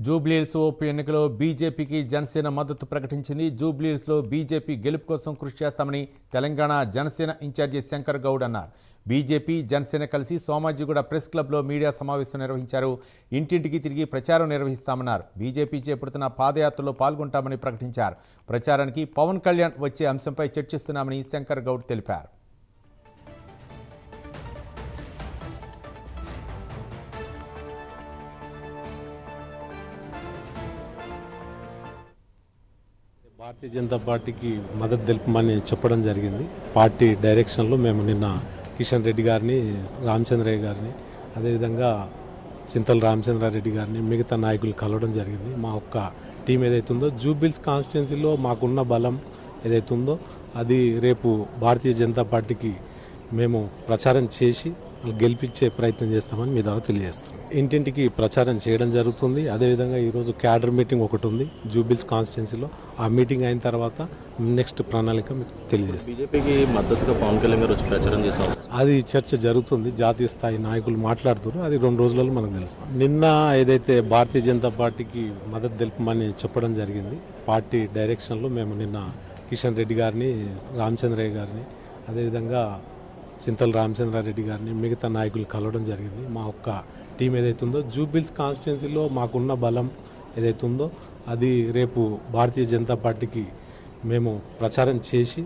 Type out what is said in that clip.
Jubilee Hills OP ఎన్నికలో బీజేపీకి జనసేన మద్దతు ప్రకటించింది. జూబ్లీహిల్స్లో బీజేపీ గెలుపు కోసం కృషి చేస్తామని తెలంగాణ జనసేన ఇన్ఛార్జి శంకర్ గౌడ్ అన్నారు. బీజేపీ జనసేన కలిసి సోమాజిగూడ ప్రెస్ క్లబ్లో మీడియా సమావేశం నిర్వహించారు. ఇంటింటికి తిరిగి ప్రచారం నిర్వహిస్తామన్నారు. బీజేపీ చేపడుతున్న పాదయాత్రలో పాల్గొంటామని ప్రకటించారు. ప్రచారానికి పవన్ కళ్యాణ్ వచ్చే అంశంపై చర్చిస్తున్నామని శంకర్ గౌడ్ తెలిపారు. భారతీయ జనతా పార్టీకి మద్దతు తెలుపమని చెప్పడం జరిగింది. పార్టీ డైరెక్షన్లో మేము నిన్న కిషన్ రెడ్డి గారిని రామచంద్రయ్య గారిని అదేవిధంగా చింతల రామచంద్రారెడ్డి గారిని మిగతా నాయకులు కలవడం జరిగింది. మా ఒక్క టీం ఏదైతే ఉందో జూబిల్స్ కాన్స్టిట్యున్సీలో మాకున్న బలం ఏదైతే ఉందో అది రేపు భారతీయ జనతా పార్టీకి మేము ప్రచారం చేసి గెలిపించే ప్రయత్నం చేస్తామని మీ ద్వారా తెలియజేస్తున్నాం. ఇంటింటికి ప్రచారం చేయడం జరుగుతుంది. అదేవిధంగా ఈరోజు క్యాడర్ మీటింగ్ ఒకటి ఉంది జూబిల్స్ కాన్స్టిట్యున్సీలో. ఆ మీటింగ్ అయిన తర్వాత నెక్స్ట్ ప్రణాళిక మీకు తెలియజేస్తాం. బీజేపీకి మద్దతుగా పవన్ కళ్యాణ్ గారు వచ్చి ప్రచారం చేశారు. అది చర్చ జరుగుతుంది జాతీయ స్థాయి నాయకులు మాట్లాడుతున్నారు. అది రెండు రోజులలో మనకు తెలుసు. నిన్న ఏదైతే భారతీయ జనతా పార్టీకి మద్దతు తెలుపమని చెప్పడం జరిగింది పార్టీ డైరెక్షన్లో మేము నిన్న కిషన్ రెడ్డి గారిని రామచంద్రయ్య గారిని అదేవిధంగా చింతల రామచంద్రారెడ్డి గారిని మిగతా నాయకులు కలవడం జరిగింది. మా ఒక్క టీం ఏదైతే ఉందో జూబిల్స్ కాన్స్టిట్యున్సీలో మాకున్న బలం ఏదైతే ఉందో అది రేపు భారతీయ జనతా పార్టీకి మేము ప్రచారం చేసి